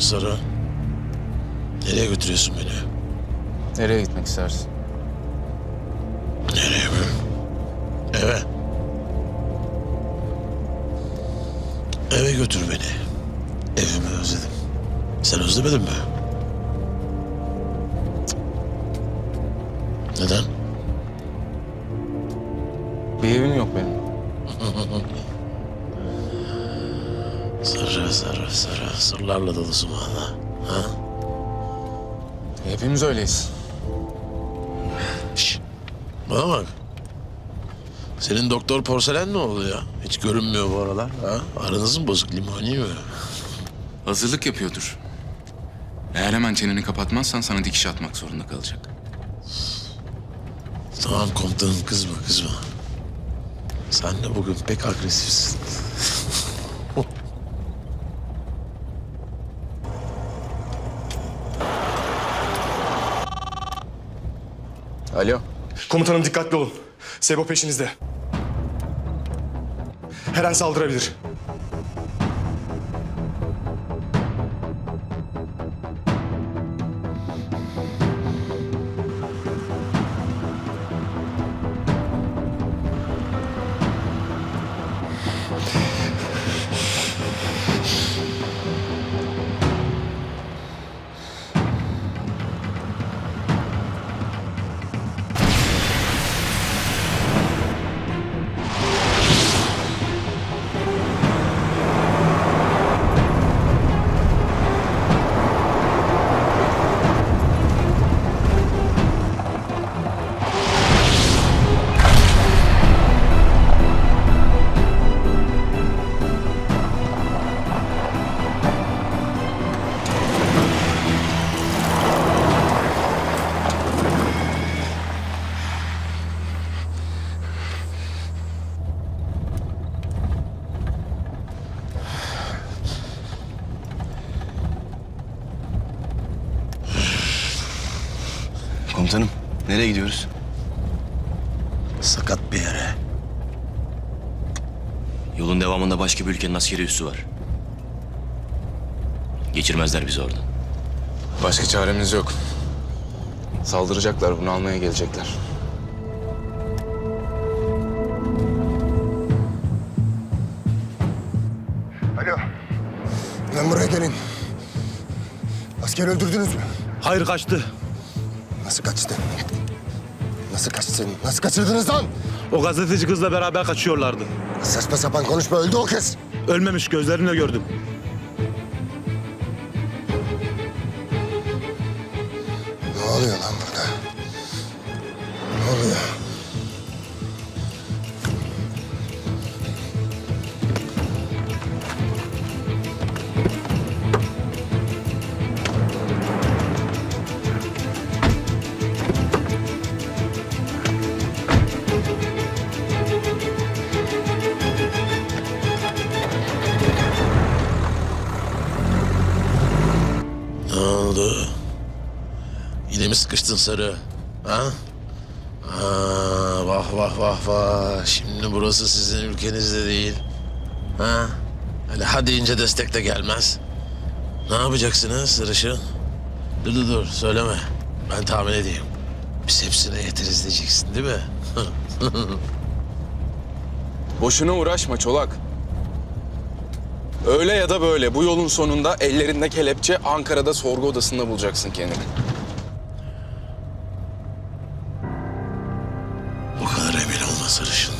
Sarı? Nereye götürüyorsun beni? Nereye gitmek istersin? Nereye mi? Eve. Eve götür beni. Evimi özledim. Sen özlemedin mi? Neden? Bir evim yok benim. Sarı, sarı, sarı. Sırlarla dolusun valla. Ha? Hepimiz öyleyiz. Şş, bana bak. Senin doktor porselen ne oldu ya? Hiç görünmüyor bu aralar. Ha? Aranız mı bozuk limoni mi? Hazırlık yapıyordur. Eğer hemen çeneni kapatmazsan sana dikiş atmak zorunda kalacak. Tamam komutanım kızma kızma. Sen de bugün pek agresifsin. Alo. Komutanım dikkatli olun. Sebo peşinizde. Her an saldırabilir. Komutanım, nereye gidiyoruz? Sakat bir yere. Yolun devamında başka bir ülkenin askeri üssü var. Geçirmezler bizi oradan. Başka çaremiz yok. Saldıracaklar, bunu almaya gelecekler. Alo. Lan buraya gelin. Asker öldürdünüz mü? Hayır kaçtı. Nasıl kaçtı? Nasıl kaçtın? Nasıl kaçırdınız lan? O gazeteci kızla beraber kaçıyorlardı. Saçma sapan konuşma öldü o kız. Ölmemiş gözlerimle gördüm. Ne oluyor lan burada? Ne oluyor? Yine mi sıkıştın sarı? Ha? Aa, vah vah vah vah. Şimdi burası sizin ülkenizde değil. Ha? Öyle ha deyince destek de gelmez. Ne yapacaksınız sarışın? Dur dur dur söyleme. Ben tahmin edeyim. Biz hepsine yeteriz diyeceksin değil mi? Boşuna uğraşma Çolak. Öyle ya da böyle bu yolun sonunda ellerinde kelepçe Ankara'da sorgu odasında bulacaksın kendini. Sarışın.